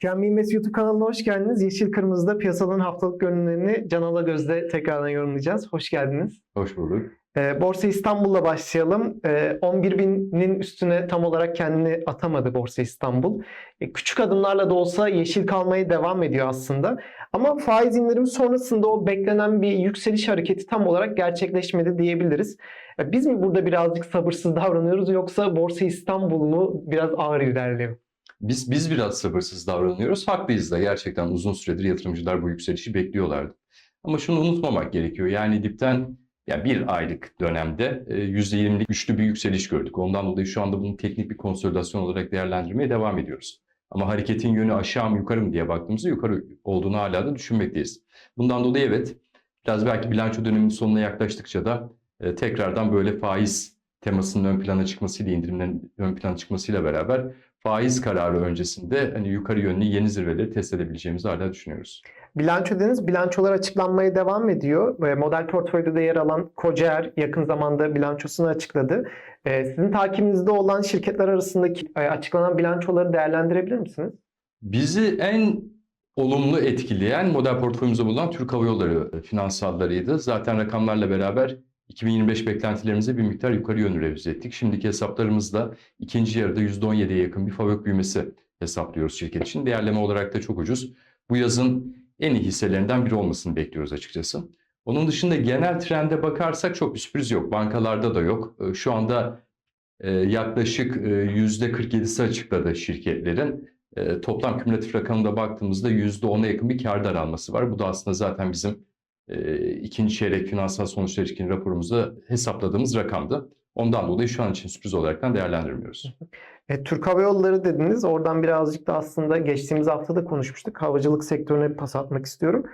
Can Bilmez YouTube kanalına hoş geldiniz. Yeşil Kırmızı'da piyasaların haftalık görünümlerini Can Alagöz'de tekrardan yorumlayacağız. Hoş geldiniz. Hoş bulduk. Ee, Borsa İstanbul'la başlayalım. Ee, 11 binin üstüne tam olarak kendini atamadı Borsa İstanbul. Ee, küçük adımlarla da olsa yeşil kalmaya devam ediyor aslında. Ama faiz indirimi sonrasında o beklenen bir yükseliş hareketi tam olarak gerçekleşmedi diyebiliriz. Ee, biz mi burada birazcık sabırsız davranıyoruz yoksa Borsa İstanbul mu biraz ağır ilerliyor? Biz biz biraz sabırsız davranıyoruz. Haklıyız da gerçekten uzun süredir yatırımcılar bu yükselişi bekliyorlardı. Ama şunu unutmamak gerekiyor. Yani dipten ya bir aylık dönemde e, %20'lik güçlü bir yükseliş gördük. Ondan dolayı şu anda bunu teknik bir konsolidasyon olarak değerlendirmeye devam ediyoruz. Ama hareketin yönü aşağı mı yukarı mı diye baktığımızda yukarı olduğunu hala da düşünmekteyiz. Bundan dolayı evet biraz belki bilanço döneminin sonuna yaklaştıkça da e, tekrardan böyle faiz temasının ön plana çıkmasıyla indirimlerin ön plana çıkmasıyla beraber faiz kararı öncesinde hani yukarı yönlü yeni zirveleri test edebileceğimizi hala düşünüyoruz. Bilanço dediniz, bilançolar açıklanmaya devam ediyor. Model portföyde de yer alan Kocaer yakın zamanda bilançosunu açıkladı. Ee, Sizin takibinizde olan şirketler arasındaki e, açıklanan bilançoları değerlendirebilir misiniz? Bizi en olumlu etkileyen model portföyümüzde bulunan Türk Hava Yolları e, finansallarıydı. Zaten rakamlarla beraber 2025 beklentilerimizi bir miktar yukarı yönlü revize ettik. Şimdiki hesaplarımızda ikinci yarıda %17'ye yakın bir fabrik büyümesi hesaplıyoruz şirket için. Değerleme olarak da çok ucuz. Bu yazın en iyi hisselerinden biri olmasını bekliyoruz açıkçası. Onun dışında genel trende bakarsak çok bir sürpriz yok. Bankalarda da yok. E, Şu anda e, yaklaşık e, %47'si açıkladı şirketlerin. E, Toplam kümülatif rakamına baktığımızda %10'a yakın bir kar daralması var. Bu da aslında zaten bizim e, ikinci çeyrek finansal sonuçlar ilişkin raporumuzda hesapladığımız rakamdı. Ondan dolayı şu an için sürpriz olaraktan değerlendirmiyoruz. E, Türk Hava Yolları dediniz. Oradan birazcık da aslında geçtiğimiz hafta da konuşmuştuk. Havacılık sektörüne bir pas atmak istiyorum.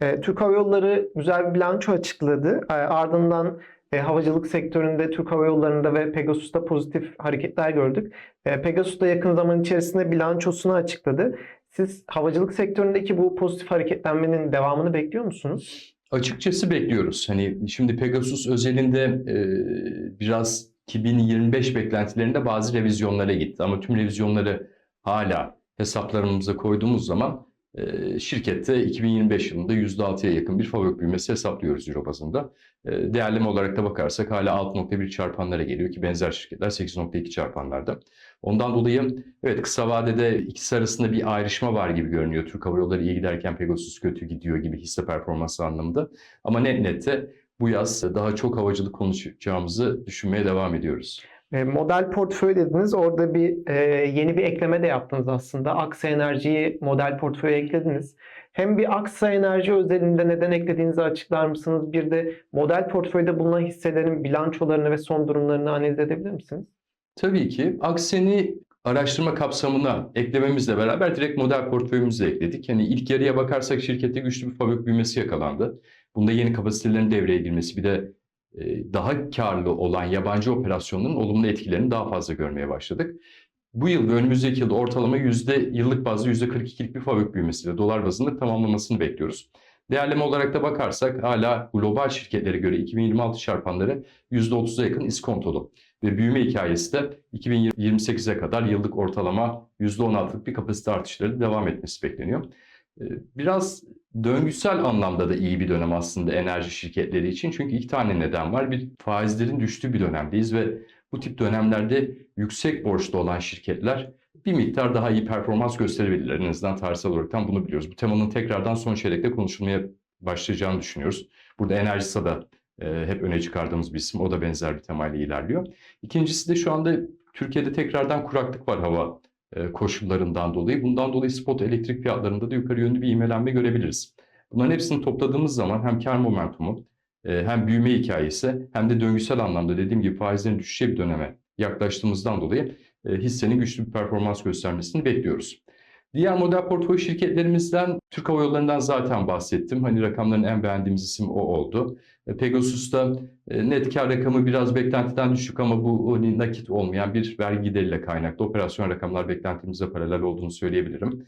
E, Türk Hava Yolları güzel bir bilanço açıkladı. E, ardından e, havacılık sektöründe Türk Hava Yolları'nda ve Pegasus'ta pozitif hareketler gördük. E, Pegasus da yakın zaman içerisinde bilançosunu açıkladı. Siz havacılık sektöründeki bu pozitif hareketlenmenin devamını bekliyor musunuz? Açıkçası bekliyoruz. Hani şimdi Pegasus özelinde e, biraz 2025 beklentilerinde bazı revizyonlara gitti. Ama tüm revizyonları hala hesaplarımıza koyduğumuz zaman e, şirkette 2025 yılında %6'ya yakın bir fabrik büyümesi hesaplıyoruz Euro bazında. E, değerleme olarak da bakarsak hala 6.1 çarpanlara geliyor ki benzer şirketler 8.2 çarpanlarda. Ondan dolayı evet kısa vadede ikisi arasında bir ayrışma var gibi görünüyor. Türk Hava Yolları iyi giderken Pegasus kötü gidiyor gibi hisse performansı anlamında. Ama net nette bu yaz daha çok havacılık konuşacağımızı düşünmeye devam ediyoruz. E, model portföy dediniz. Orada bir e, yeni bir ekleme de yaptınız aslında. Aksa Enerji'yi model portföye eklediniz. Hem bir Aksa Enerji özelinde neden eklediğinizi açıklar mısınız? Bir de model portföyde bulunan hisselerin bilançolarını ve son durumlarını analiz edebilir misiniz? Tabii ki Aksen'i araştırma kapsamına eklememizle beraber direkt model portföyümüze ekledik. Hani ilk yarıya bakarsak şirkette güçlü bir fabrik büyümesi yakalandı. Bunda yeni kapasitelerin devreye girmesi bir de e, daha karlı olan yabancı operasyonların olumlu etkilerini daha fazla görmeye başladık. Bu yıl ve önümüzdeki yılda ortalama yüzde yıllık bazda yüzde 42'lik bir fabrik büyümesiyle dolar bazında tamamlamasını bekliyoruz. Değerleme olarak da bakarsak hala global şirketlere göre 2026 çarpanları %30'a yakın iskontolu. Ve büyüme hikayesi de 2028'e kadar yıllık ortalama %16'lık bir kapasite artışları devam etmesi bekleniyor. Ee, Biraz döngüsel anlamda da iyi bir dönem aslında enerji şirketleri için. Çünkü iki tane neden var. Bir faizlerin düştüğü bir dönemdeyiz ve bu tip dönemlerde yüksek borçlu olan şirketler bir miktar daha iyi performans gösterebilirler. En azından tarihsel olarak bunu biliyoruz. Bu temanın tekrardan son çeyrekte konuşulmaya başlayacağını düşünüyoruz. Burada Enerjisa da hep öne çıkardığımız bir isim. O da benzer bir temayla ilerliyor. İkincisi de şu anda Türkiye'de tekrardan kuraklık var hava e, koşullarından dolayı. Bundan dolayı spot elektrik fiyatlarında da yukarı yönlü bir ivmelenme görebiliriz. Bunların hepsini topladığımız zaman hem kar momentumu e, hem büyüme hikayesi hem de döngüsel anlamda dediğim gibi faizlerin düşeceği bir döneme yaklaştığımızdan dolayı e, hissenin güçlü bir performans göstermesini bekliyoruz. Diğer model portföy şirketlerimizden Türk Hava Yolları'ndan zaten bahsettim. Hani rakamların en beğendiğimiz isim o oldu. E, Pegasus'ta e, net kar rakamı biraz beklentiden düşük ama bu nakit olmayan bir vergi gideriyle kaynaklı. Operasyon rakamlar beklentimize paralel olduğunu söyleyebilirim.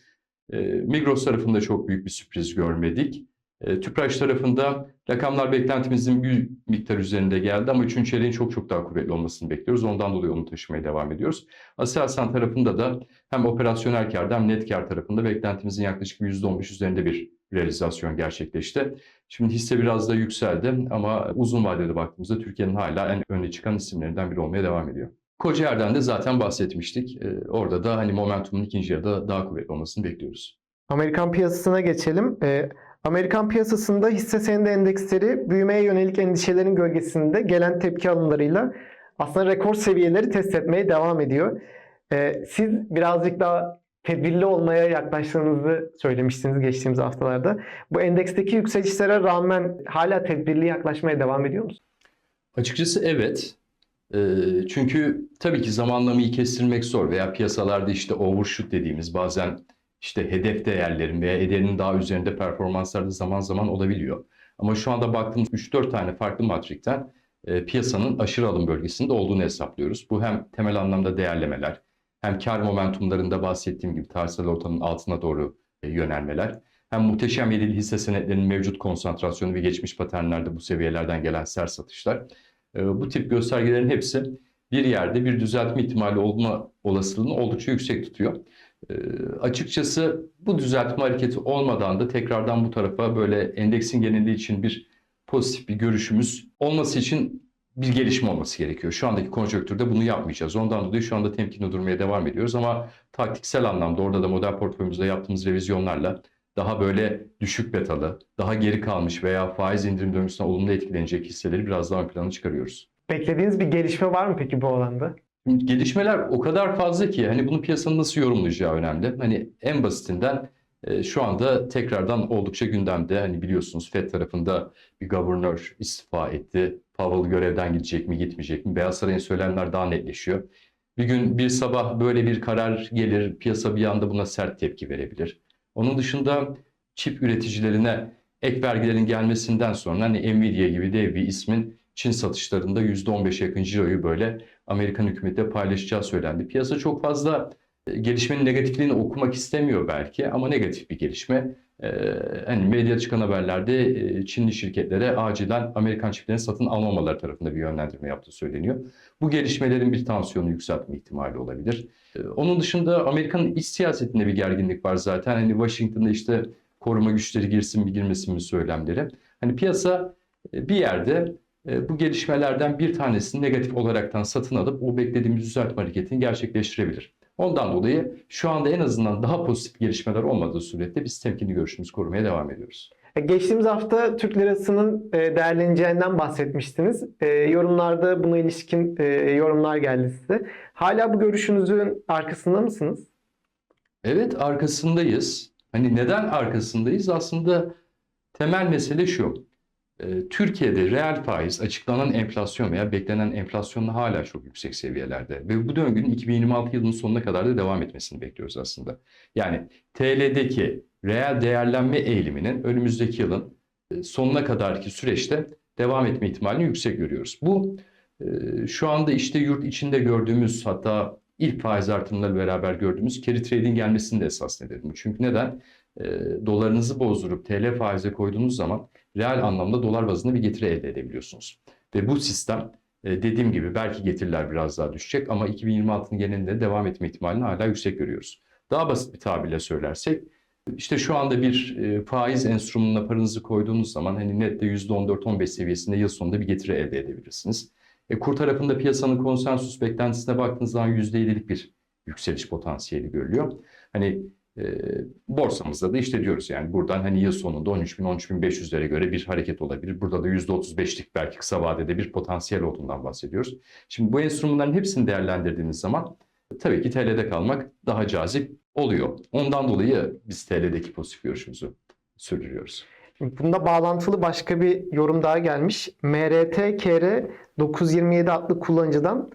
E, Migros tarafında çok büyük bir sürpriz görmedik. E, Tüpraş tarafında rakamlar beklentimizin bir miktar üzerinde geldi ama üçüncü çeyreğin çok çok daha kuvvetli olmasını bekliyoruz. Ondan dolayı onu taşımaya devam ediyoruz. Aselsan tarafında da hem operasyonel karda hem net kar tarafında beklentimizin yaklaşık %15 üzerinde bir realizasyon gerçekleşti. Şimdi hisse biraz da yükseldi ama uzun vadede baktığımızda Türkiye'nin hala en öne çıkan isimlerinden biri olmaya devam ediyor. Kocaer'den de zaten bahsetmiştik. Ee, orada da hani momentumun ikinci yarıda daha kuvvetli olmasını bekliyoruz. Amerikan piyasasına geçelim. Ee, Amerikan piyasasında hisse senedi endeksleri büyümeye yönelik endişelerin gölgesinde gelen tepki alımlarıyla aslında rekor seviyeleri test etmeye devam ediyor. Ee, siz birazcık daha tedbirli olmaya yaklaştığınızı söylemiştiniz geçtiğimiz haftalarda. Bu endeksteki yükselişlere rağmen hala tedbirli yaklaşmaya devam ediyor musunuz? Açıkçası evet. Ee, çünkü tabii ki zamanlamayı kestirmek zor veya piyasalarda işte overshoot dediğimiz bazen işte hedef değerlerin veya ederinin daha üzerinde performanslarda zaman zaman olabiliyor. Ama şu anda baktığımız 3-4 tane farklı matrikten e, piyasanın aşırı alım bölgesinde olduğunu hesaplıyoruz. Bu hem temel anlamda değerlemeler, hem kar momentumlarında bahsettiğim gibi tarihsel ortamın altına doğru e, yönelmeler, hem muhteşem yedili hisse senetlerinin mevcut konsantrasyonu ve geçmiş paternlerde bu seviyelerden gelen sert satışlar. E, bu tip göstergelerin hepsi bir yerde bir düzeltme ihtimali olma olasılığını oldukça yüksek tutuyor. E, açıkçası bu düzeltme hareketi olmadan da tekrardan bu tarafa böyle endeksin geneli için bir pozitif bir görüşümüz olması için bir gelişme olması gerekiyor. Şu andaki konjonktürde bunu yapmayacağız. Ondan dolayı şu anda temkinli durmaya devam ediyoruz ama taktiksel anlamda orada da model portföyümüzde yaptığımız revizyonlarla daha böyle düşük betalı, daha geri kalmış veya faiz indirim döngüsüne olumlu etkilenecek hisseleri biraz daha ön plana çıkarıyoruz. Beklediğiniz bir gelişme var mı peki bu alanda? Gelişmeler o kadar fazla ki hani bunu piyasanın nasıl yorumlayacağı önemli. Hani en basitinden e, şu anda tekrardan oldukça gündemde. Hani biliyorsunuz Fed tarafında bir governor istifa etti. Powell görevden gidecek mi gitmeyecek mi? Beyaz Saray'ın söylemler daha netleşiyor. Bir gün bir sabah böyle bir karar gelir. Piyasa bir anda buna sert tepki verebilir. Onun dışında çip üreticilerine ek vergilerin gelmesinden sonra hani Nvidia gibi dev bir ismin Çin satışlarında %15 yakın ciroyu böyle Amerikan hükümetiyle paylaşacağı söylendi. Piyasa çok fazla e, gelişmenin negatifliğini okumak istemiyor belki ama negatif bir gelişme. Ee, hani medya çıkan haberlerde e, Çinli şirketlere acilen Amerikan çiplerini satın almamaları tarafında bir yönlendirme yaptığı söyleniyor. Bu gelişmelerin bir tansiyonu yükseltme ihtimali olabilir. Onun dışında Amerika'nın iç siyasetinde bir gerginlik var zaten. Hani Washington'da işte koruma güçleri girsin mi girmesin mi söylemleri. Hani piyasa e, bir yerde e, bu gelişmelerden bir tanesini negatif olaraktan satın alıp o beklediğimiz düzeltme hareketini gerçekleştirebilir. Ondan dolayı şu anda en azından daha pozitif gelişmeler olmadığı surette biz temkinli görüşümüzü korumaya devam ediyoruz. E, Geçtiğimiz hafta Türk lirasının e, değerleneceğinden bahsetmiştiniz. E, Yorumlarda buna ilişkin e, yorumlar geldi size. Hala bu görüşünüzün arkasında mısınız? Evet arkasındayız. Hani neden arkasındayız? Aslında temel mesele şu. Ee, Türkiye'de reel faiz açıklanan enflasyon veya beklenen enflasyonla hala çok yüksek seviyelerde. Ve bu döngünün 2026 yılının sonuna kadar da devam etmesini bekliyoruz aslında. Yani TL'deki reel değerlenme eğiliminin önümüzdeki yılın e, sonuna kadarki süreçte devam etme ihtimalini yüksek görüyoruz. Bu e, şu anda işte yurt içinde gördüğümüz hatta ilk faiz artımları beraber gördüğümüz carry trade'in gelmesinin de esas nedeni bu. Çünkü neden? E, dolarınızı bozdurup TL faize koyduğunuz zaman reel anlamda dolar bazında bir getiri elde edebiliyorsunuz. Ve bu sistem e, dediğim gibi belki getiriler biraz daha düşecek ama 2026'nın genelinde devam etme ihtimalini hala yüksek görüyoruz. Daha basit bir tabirle söylersek işte şu anda bir e, faiz enstrümanına paranızı koyduğunuz zaman hani nette %14-15 seviyesinde yıl sonunda bir getiri elde edebilirsiniz. E, kur tarafında piyasanın konsensus beklentisine baktığınız zaman %7'lik bir yükseliş potansiyeli görülüyor. Hani e, borsamızda da işte diyoruz yani buradan hani yıl sonunda 13.000-13.500'lere göre bir hareket olabilir. Burada da %35'lik belki kısa vadede bir potansiyel olduğundan bahsediyoruz. Şimdi bu enstrümanların hepsini değerlendirdiğiniz zaman tabii ki TL'de kalmak daha cazip oluyor. Ondan dolayı biz TL'deki pozitif görüşümüzü sürdürüyoruz. Bunda bağlantılı başka bir yorum daha gelmiş. MRT KR 927 adlı kullanıcıdan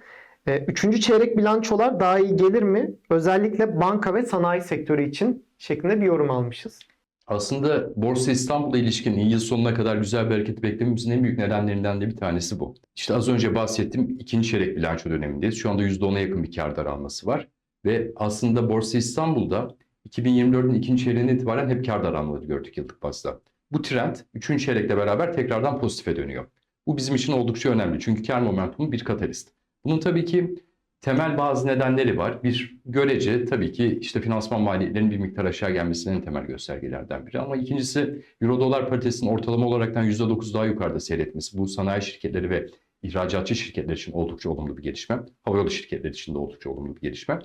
Üçüncü çeyrek bilançolar daha iyi gelir mi? Özellikle banka ve sanayi sektörü için şeklinde bir yorum almışız. Aslında Borsa İstanbul'a ilişkin yıl sonuna kadar güzel bir hareket beklememizin en büyük nedenlerinden de bir tanesi bu. İşte az önce bahsettiğim ikinci çeyrek bilanço dönemindeyiz. Şu anda %10'a yakın bir kar daralması var. Ve aslında Borsa İstanbul'da 2024'ün ikinci çeyreğinden itibaren hep kar daralmaları gördük yıllık bazda. bu trend 3. çeyrekle beraber tekrardan pozitife dönüyor. Bu bizim için oldukça önemli çünkü kar momentumu bir katalist. Bunun tabii ki temel bazı nedenleri var. Bir görece tabii ki işte finansman maliyetlerinin bir miktar aşağı gelmesinin temel göstergelerden biri. Ama ikincisi Euro dolar paritesinin ortalama olaraktan %9 daha yukarıda seyretmesi. Bu sanayi şirketleri ve ihracatçı şirketler için oldukça olumlu bir gelişme. Havayolu şirketleri için de oldukça olumlu bir gelişme.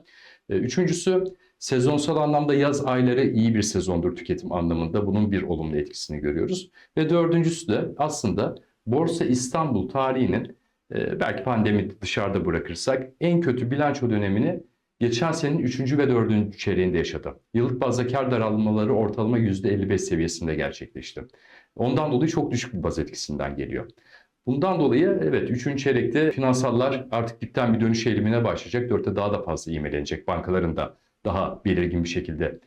Ee, Üçüncüsü sezonsal anlamda yaz ayları iyi bir sezondur tüketim anlamında. Bunun bir olumlu etkisini görüyoruz. Ve dördüncüsü de aslında Borsa İstanbul tarihinin belki pandemi dışarıda bırakırsak en kötü bilanço dönemini geçen senenin 3. ve 4. çeyreğinde yaşadı. Yıllık bazda kar daralmaları ortalama %55 seviyesinde gerçekleşti. Ondan dolayı çok düşük bir baz etkisinden geliyor. Bundan dolayı evet 3. çeyrekte finansallar artık dipten bir dönüş eğilimine başlayacak. 4'te daha da fazla ivmelenecek. Bankaların da daha belirgin bir şekilde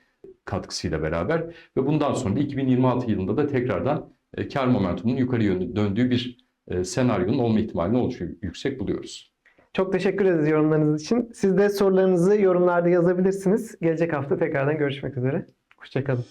katkısıyla beraber ve bundan sonra da 2026 yılında da tekrardan e, kar momentumunun yukarı yönlü döndüğü bir senaryonun olma ihtimalini oldukça yüksek buluyoruz. Çok teşekkür ederiz yorumlarınız için. Siz de sorularınızı yorumlarda yazabilirsiniz. Gelecek hafta tekrardan görüşmek üzere. Hoşçakalın.